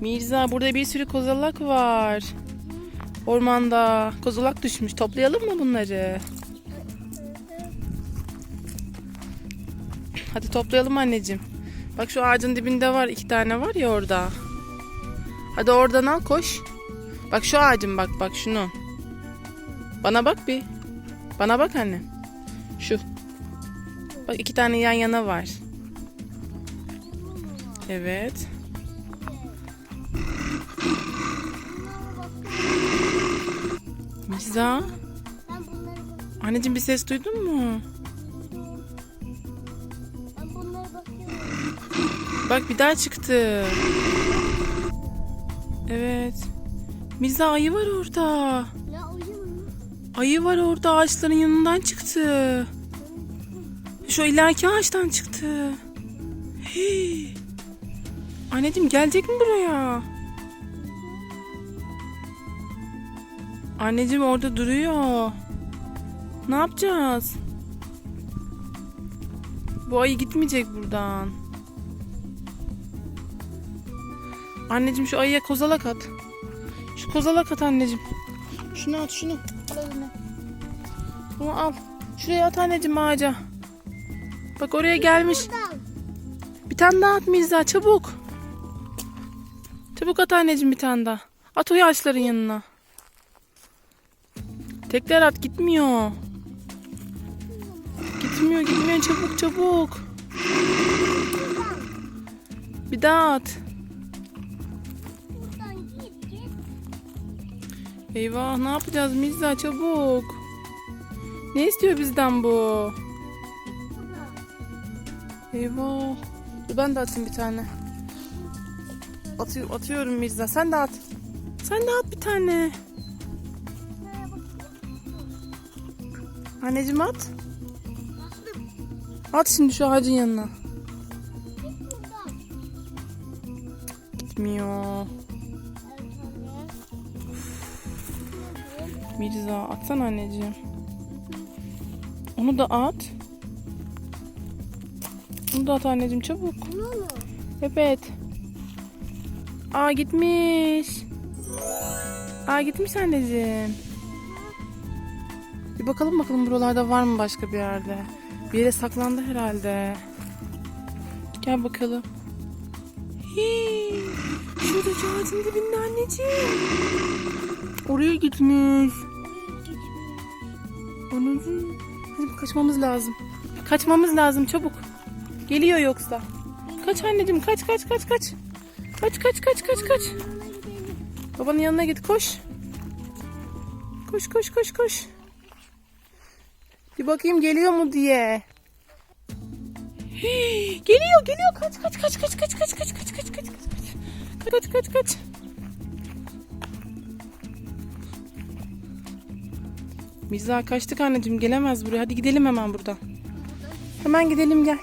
Mirza burada bir sürü kozalak var. Ormanda kozalak düşmüş. Toplayalım mı bunları? Hadi toplayalım anneciğim. Bak şu ağacın dibinde var. iki tane var ya orada. Hadi oradan al koş. Bak şu ağacın bak bak şunu. Bana bak bir. Bana bak anne. Şu. Bak iki tane yan yana var. Evet. Bunları Anneciğim bir ses duydun mu? Bak bir daha çıktı. Evet. Mirza ayı var orada. Ayı var orada ağaçların yanından çıktı. Şu ileriki ağaçtan çıktı. Hii. Anneciğim gelecek mi buraya? Anneciğim orada duruyor. Ne yapacağız? Bu ayı gitmeyecek buradan. Anneciğim şu ayıya kozalak at. Şu kozalak at anneciğim. Şunu at şunu. Al eline. Bunu al. Şuraya at anneciğim ağaca. Bak oraya gelmiş. Bir tane daha at Mirza çabuk. Çabuk at anneciğim bir tane daha. At o ağaçların yanına. Tekrar at gitmiyor. Gitmiyor gitmiyor çabuk çabuk. Bir daha at. Eyvah ne yapacağız Mirza çabuk. Ne istiyor bizden bu? Eyvah. Dur ben de atayım bir tane. Atıyor, atıyorum Mirza. Sen de at. Sen de at bir tane. Anneciğim at. At şimdi şu ağacın yanına. Gitmiyor. Mirza atsana anneciğim. Onu da at. Onu da at anneciğim çabuk. Bunu? Evet. Aa gitmiş. Aa gitmiş anneciğim. Bir bakalım bakalım buralarda var mı başka bir yerde. Bir yere saklandı herhalde. Gel bakalım. Hii, şuradaki ağacın dibinde anneciğim. Oraya gitmiş. Anneciğim. Hadi kaçmamız lazım. Kaçmamız lazım çabuk. Geliyor yoksa. Kaç anneciğim kaç kaç kaç kaç. Kaç kaç kaç kaç kaç. Babanın yanına git koş. Koş koş koş koş. Bir bakayım geliyor mu diye. Hii, geliyor geliyor kaç kaç kaç kaç kaç kaç kaç kaç kaç kaç kaç kaç kaç kaç kaç Mirza kaçtık anneciğim gelemez buraya hadi gidelim hemen buradan. Hemen gidelim gel.